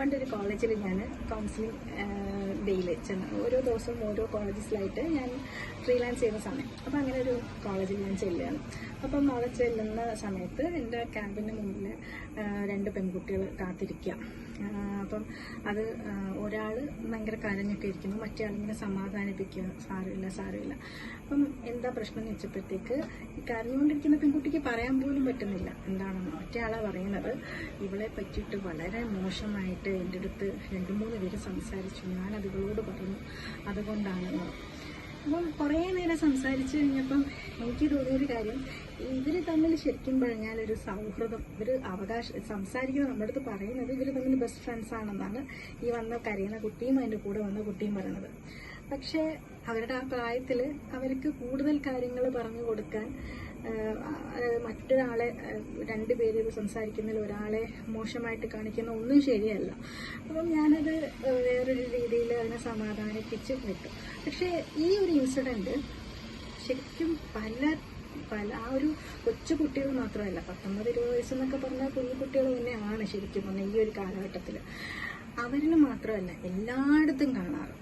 പണ്ടൊരു കോളേജിൽ ഞാൻ കൗൺസിലിംഗ് ഡേയിൽ ചെന്ന് ഓരോ ദിവസവും ഓരോ കോളേജസിലായിട്ട് ഞാൻ ഫ്രീലാൻസ് ചെയ്യുന്ന സമയം. അപ്പോൾ അങ്ങനെ ഒരു കോളേജിൽ ഞാൻ ചെല്ലുകയാണ്. അപ്പം അവിടെ ചെല്ലുന്ന സമയത്ത് എന്റെ ക്യാമ്പിന് മുന്നിൽ രണ്ട് പെൺകുട്ടികൾ കാത്തിരിക്കുക. അപ്പം അത് ഒരാൾ ഭയങ്കര കരഞ്ഞൊക്കെ ഇരിക്കുന്നു മറ്റേ ആളിങ്ങനെ സമാധാനിപ്പിക്കുക. സാരമില്ല സാരമില്ല. അപ്പം എന്താ പ്രശ്നം എന്ന് വെച്ചപ്പോഴത്തേക്ക് ഈ കരഞ്ഞുകൊണ്ടിരിക്കുന്ന പെൺകുട്ടിക്ക് പറയാൻ പോലും പറ്റുന്നില്ല. എന്താണെന്ന് മറ്റേ ആളാ പറയുന്നത്. ഇവളെ പറ്റിയിട്ട് വളരെ മോശമായിട്ട് എന്റെ അടുത്ത് രണ്ട് മൂന്ന് പേര് സംസാരിച്ചു. ഞാൻ അതുകളോട് പറഞ്ഞു അതുകൊണ്ടാണെന്ന് അപ്പം കുറേ നേരം സംസാരിച്ചു കഴിഞ്ഞപ്പം എനിക്ക് തോന്നിയൊരു കാര്യം ഇവർ തമ്മിൽ ശരിക്കും പറഞ്ഞാൽ ഒരു സൗഹൃദം ഇവർ അവകാശം സംസാരിക്കുന്ന നമ്മുടെ അടുത്ത് പറയുന്നത് ഇവർ തമ്മിൽ ബെസ്റ്റ് ഫ്രണ്ട്സ് ആണെന്നാണ് ഈ വന്ന കരയുന്ന കുട്ടിയും അതിന്റെ കൂടെ വന്ന കുട്ടിയും പറയുന്നത്. പക്ഷേ അവരുടെ ആ പ്രായത്തിൽ അവർക്ക് കൂടുതൽ കാര്യങ്ങൾ പറഞ്ഞു കൊടുക്കാൻ അതായത് മറ്റൊരാളെ രണ്ട് രണ്ടുപേര് സംസാരിക്കുന്നതിൽ ഒരാളെ മോശമായിട്ട് കാണിക്കുന്ന ഒന്നും ശരിയല്ല. അപ്പം ഞാനത് വേറൊരു അതിനെ സമാധാനിപ്പിച്ച് വിട്ടു. പക്ഷേ ഈ ഒരു ഇൻസിഡന്റ് ശരിക്കും പല പല ആ ഒരു കൊച്ചു കുട്ടികൾ മാത്രമല്ല പത്തൊമ്പത് ഇരുപത് വയസ്സെന്നൊക്കെ പറഞ്ഞാൽ കുഞ്ഞു കുട്ടികൾ തന്നെയാണ് ശരിക്കും പറഞ്ഞാൽ ഈ ഒരു കാലഘട്ടത്തിൽ. അവരിൽ മാത്രമല്ല എല്ലായിടത്തും കാണാറ്.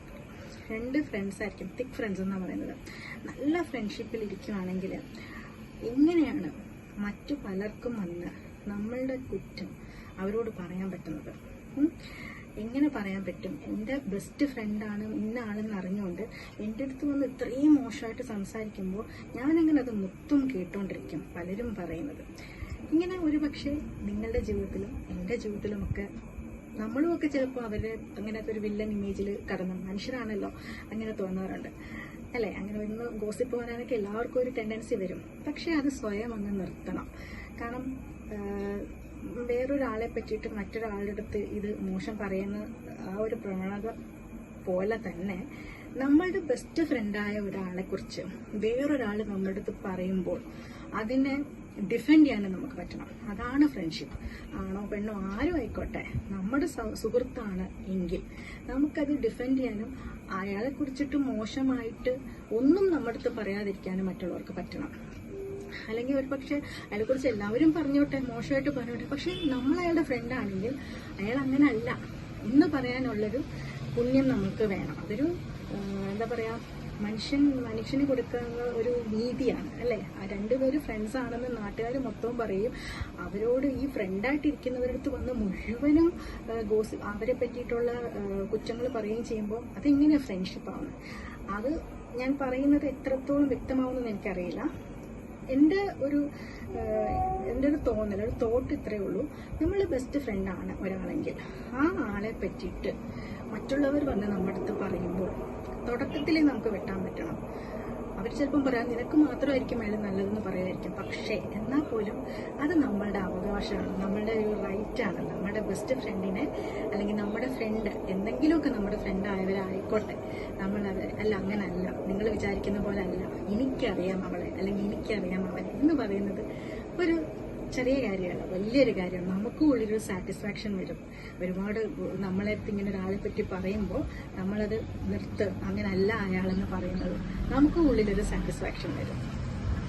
രണ്ട് ഫ്രണ്ട്സ് ആയിരിക്കും തിക് ഫ്രണ്ട്സ് എന്നാണ് പറയുന്നത്. നല്ല ഫ്രണ്ട്ഷിപ്പിൽ ഇരിക്കുവാണെങ്കിൽ എങ്ങനെയാണ് മറ്റു പലർക്കും വന്ന് നമ്മളുടെ കുറ്റം അവരോട് പറയാൻ പറ്റുന്നത്? എങ്ങനെ പറയാൻ പറ്റും? എന്റെ ബെസ്റ്റ് ഫ്രണ്ടാണ് ഇന്ന ആളെന്ന് അറിഞ്ഞുകൊണ്ട് എന്റെ അടുത്ത് വന്ന് ഇത്രയും മോശമായിട്ട് സംസാരിക്കുമ്പോൾ ഞാനെങ്ങനെ അത് മൊത്തം കേട്ടോണ്ടിരിക്കും പലരും പറയുന്നത്. ഇങ്ങനെ ഒരു പക്ഷേ നിങ്ങളുടെ ജീവിതത്തിലും എന്റെ ജീവിതത്തിലുമൊക്കെ നമ്മളുമൊക്കെ ചിലപ്പോൾ അവരെ അങ്ങനത്തെ ഒരു വില്ലൻ ഇമേജിൽ കടന്നു മനുഷ്യരാണല്ലോ അങ്ങനെ തോന്നാറുണ്ട്. അല്ലേ? അങ്ങനെ ഒന്ന് ഗോസിപ്പ് പറയാനൊക്കെ എല്ലാവർക്കും ഒരു ടെൻഡൻസി വരും. പക്ഷേ അത് സ്വയം അങ്ങ് നിർത്തണം. കാരണം വേറൊരാളെ പറ്റിയിട്ട് മറ്റൊരാളുടെ അടുത്ത് ഇത് മോശം പറയുന്ന ആ ഒരു പ്രവണത പോലെ തന്നെ നമ്മളുടെ ബെസ്റ്റ് ഫ്രണ്ടായ ഒരാളെ കുറിച്ച് വേറൊരാൾ നമ്മുടെ അടുത്ത് പറയുമ്പോൾ അതിനെ ഡിഫെൻഡ് ചെയ്യാനും നമുക്ക് പറ്റണം. അതാണ് ഫ്രണ്ട്ഷിപ്പ് ആണോ പെണ്ണോ ആരും ആയിക്കോട്ടെ. നമ്മുടെ സുഹൃത്താണ് എങ്കിൽ നമുക്കത് ഡിഫെൻഡ് ചെയ്യാനും അയാളെ കുറിച്ചിട്ട് മോശമായിട്ട് ഒന്നും നമ്മുടെ അടുത്ത് പറയാതിരിക്കാനും മറ്റുള്ളവർക്ക് പറ്റണം. അല്ലെങ്കിൽ ഒരു പക്ഷേ അയാളെ കുറിച്ച് എല്ലാവരും പറഞ്ഞോട്ടെ മോശമായിട്ട് പറഞ്ഞോട്ടെ. പക്ഷെ നമ്മൾ അയാളുടെ ഫ്രണ്ട് ആണെങ്കിൽ അയാൾ അങ്ങനെ അല്ല എന്ന് പറയാനുള്ളൊരു പുണ്യം നമുക്ക് വേണം. അതൊരു എന്താ പറയാ മനുഷ്യൻ മനുഷ്യന് കൊടുക്കുന്ന ഒരു നീതിയാണ് അല്ലേ? ആ രണ്ടുപേരും ഫ്രണ്ട്സ് ആണെന്ന് നാട്ടുകാർ മൊത്തവും പറയും. അവരോട് ഈ ഫ്രണ്ടായിട്ടിരിക്കുന്നവരടുത്ത് വന്ന് മുഴുവനും ഗോസ് അവരെ പറ്റിയിട്ടുള്ള കുറ്റങ്ങൾ പറയുകയും ചെയ്യുമ്പോൾ അതെങ്ങനെയാണ് ഫ്രണ്ട്ഷിപ്പാണ് അത് ഞാൻ പറയുന്നത് എത്രത്തോളം വ്യക്തമാവുമെന്ന് എനിക്കറിയില്ല. എന്റെ ഒരു എന്റെ ഒരു തോന്നൽ ഒരു തോട്ട് ഇത്രയേ ഉള്ളൂ. നമ്മൾ ബെസ്റ്റ് ഫ്രണ്ടാണ് ഒരാളെങ്കിൽ. ആ ആളെ പറ്റിയിട്ട് മറ്റുള്ളവർ വന്ന് നമ്മുടെ അടുത്ത് പറയുമ്പോൾ തുടക്കത്തിലേ നമുക്ക് വെട്ടാൻ പറ്റണം. അവർ ചിലപ്പം പറയാം നിനക്ക് മാത്രമായിരിക്കും അയാൾ നല്ലതെന്ന് പറയായിരിക്കും. പക്ഷേ എന്നാൽ പോലും അത് നമ്മളുടെ അവകാശമാണ്. നമ്മളുടെ ഒരു റൈറ്റാണ് നമ്മുടെ ബെസ്റ്റ് ഫ്രണ്ടിനെ അല്ലെങ്കിൽ നമ്മുടെ ഫ്രണ്ട് എന്തെങ്കിലുമൊക്കെ നമ്മുടെ ഫ്രണ്ട് ആയവരായിക്കോട്ടെ. നമ്മളത് അല്ല അങ്ങനല്ല. നിങ്ങൾ വിചാരിക്കുന്ന പോലെ അല്ല. എനിക്കറിയാം അവളെ അല്ലെങ്കിൽ എനിക്കറിയാം അവനെ എന്ന് പറയുന്നത് ഒരു ചെറിയ കാര്യമല്ല വലിയൊരു കാര്യമാണ്. നമുക്കും ഉള്ളിലൊരു സാറ്റിസ്ഫാക്ഷൻ വരും. ഒരുപാട് നമ്മളെ ഇങ്ങനെ ഒരാളെ പറ്റി പറയുമ്പോൾ നമ്മളത് നിർത്ത്. അങ്ങനല്ല അയാളെന്ന് പറയുന്നത്. നമുക്കും ഉള്ളിലൊരു സാറ്റിസ്ഫാക്ഷൻ വരും.